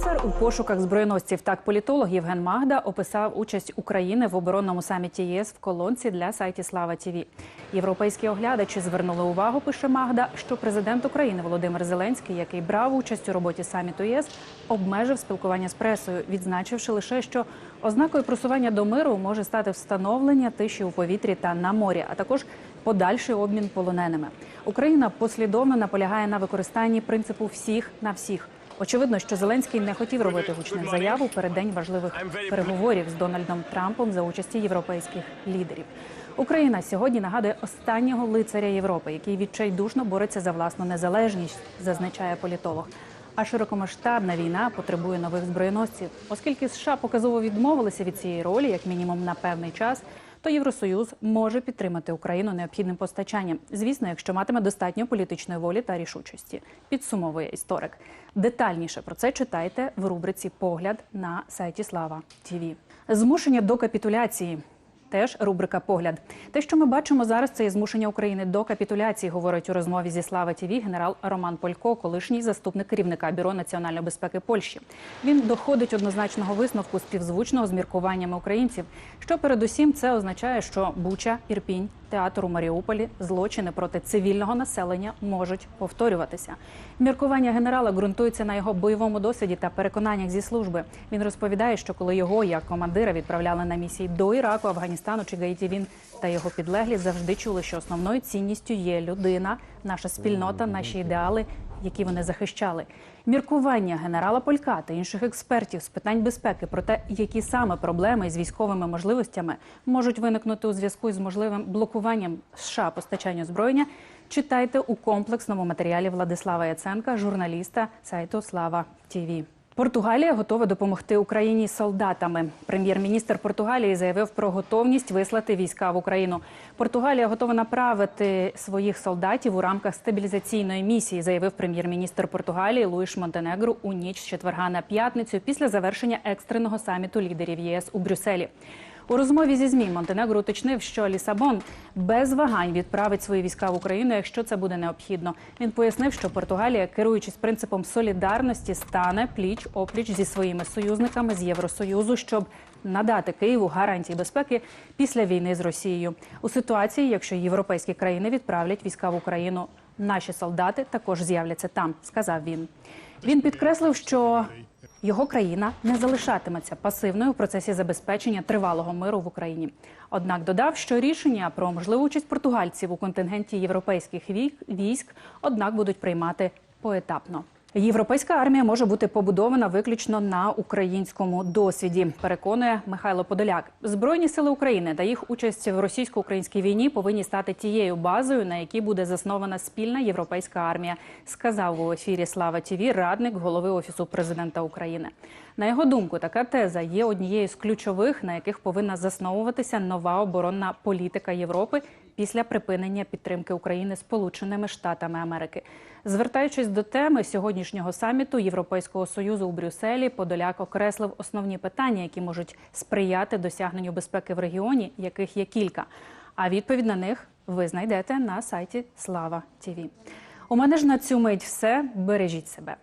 лицар у пошуках збройносців. Так політолог Євген Магда описав участь України в оборонному саміті ЄС в колонці для сайті Слава ТІВІ. Європейські оглядачі звернули увагу, пише Магда, що президент України Володимир Зеленський, який брав участь у роботі саміту ЄС, обмежив спілкування з пресою, відзначивши лише, що ознакою просування до миру може стати встановлення тиші у повітрі та на морі, а також подальший обмін полоненими. Україна послідовно наполягає на використанні принципу всіх на всіх. Очевидно, що Зеленський не хотів робити гучних заяв у переддень важливих переговорів з Дональдом Трампом за участі європейських лідерів. Україна сьогодні нагадує останнього лицаря Європи, який відчайдушно бореться за власну незалежність, зазначає політолог. А широкомасштабна війна потребує нових збройносців, оскільки США показово відмовилися від цієї ролі, як мінімум на певний час. То Євросоюз може підтримати Україну необхідним постачанням, звісно, якщо матиме достатньо політичної волі та рішучості. Підсумовує історик. Детальніше про це читайте в рубриці Погляд на сайті Слава ТІВІ. Змушення до капітуляції. Теж рубрика Погляд. Те, що ми бачимо зараз, це є змушення України до капітуляції, говорить у розмові зі Слава ТІВІ генерал Роман Полько, колишній заступник керівника бюро національної безпеки Польщі. Він доходить однозначного висновку співзвучного з міркуваннями українців. Що передусім це означає, що Буча, Ірпінь, театр у Маріуполі, злочини проти цивільного населення можуть повторюватися. Міркування генерала ґрунтується на його бойовому досвіді та переконаннях зі служби. Він розповідає, що коли його як командира відправляли на місії до Іраку, Афганістану чи Гаїті, він та його підлеглі завжди чули, що основною цінністю є людина, наша спільнота, наші ідеали, які вони захищали. Міркування генерала Полька та інших експертів з питань безпеки про те, які саме проблеми з військовими можливостями можуть виникнути у зв'язку з можливим блокуванням США постачання озброєння, читайте у комплексному матеріалі Владислава Яценка, журналіста сайту Слава ТІВІ. Португалія готова допомогти Україні солдатами. Прем'єр-міністр Португалії заявив про готовність вислати війська в Україну. Португалія готова направити своїх солдатів у рамках стабілізаційної місії, заявив прем'єр-міністр Португалії Луїш Монтенегру у ніч з четверга на п'ятницю після завершення екстреного саміту лідерів ЄС у Брюсселі. У розмові зі змі Монтенегро уточнив, що Лісабон без вагань відправить свої війська в Україну, якщо це буде необхідно. Він пояснив, що Португалія, керуючись принципом солідарності, стане пліч опліч зі своїми союзниками з Євросоюзу, щоб надати Києву гарантії безпеки після війни з Росією. У ситуації, якщо європейські країни відправлять війська в Україну, наші солдати також з'являться там, сказав він. Він підкреслив, що його країна не залишатиметься пасивною в процесі забезпечення тривалого миру в Україні. Однак додав, що рішення про можливу участь португальців у контингенті європейських військ, однак будуть приймати поетапно. Європейська армія може бути побудована виключно на українському досвіді. Переконує Михайло Подоляк. Збройні сили України та їх участь в російсько-українській війні повинні стати тією базою, на якій буде заснована спільна європейська армія, сказав у ефірі Слава Тіві радник голови офісу президента України. На його думку, така теза є однією з ключових, на яких повинна засновуватися нова оборонна політика Європи після припинення підтримки України Сполученими Штатами Америки. Звертаючись до теми сьогоднішнього саміту Європейського союзу у Брюсселі, Подоляк окреслив основні питання, які можуть сприяти досягненню безпеки в регіоні, яких є кілька. А відповідь на них ви знайдете на сайті Слава ТІВІ. У мене ж на цю мить все. Бережіть себе.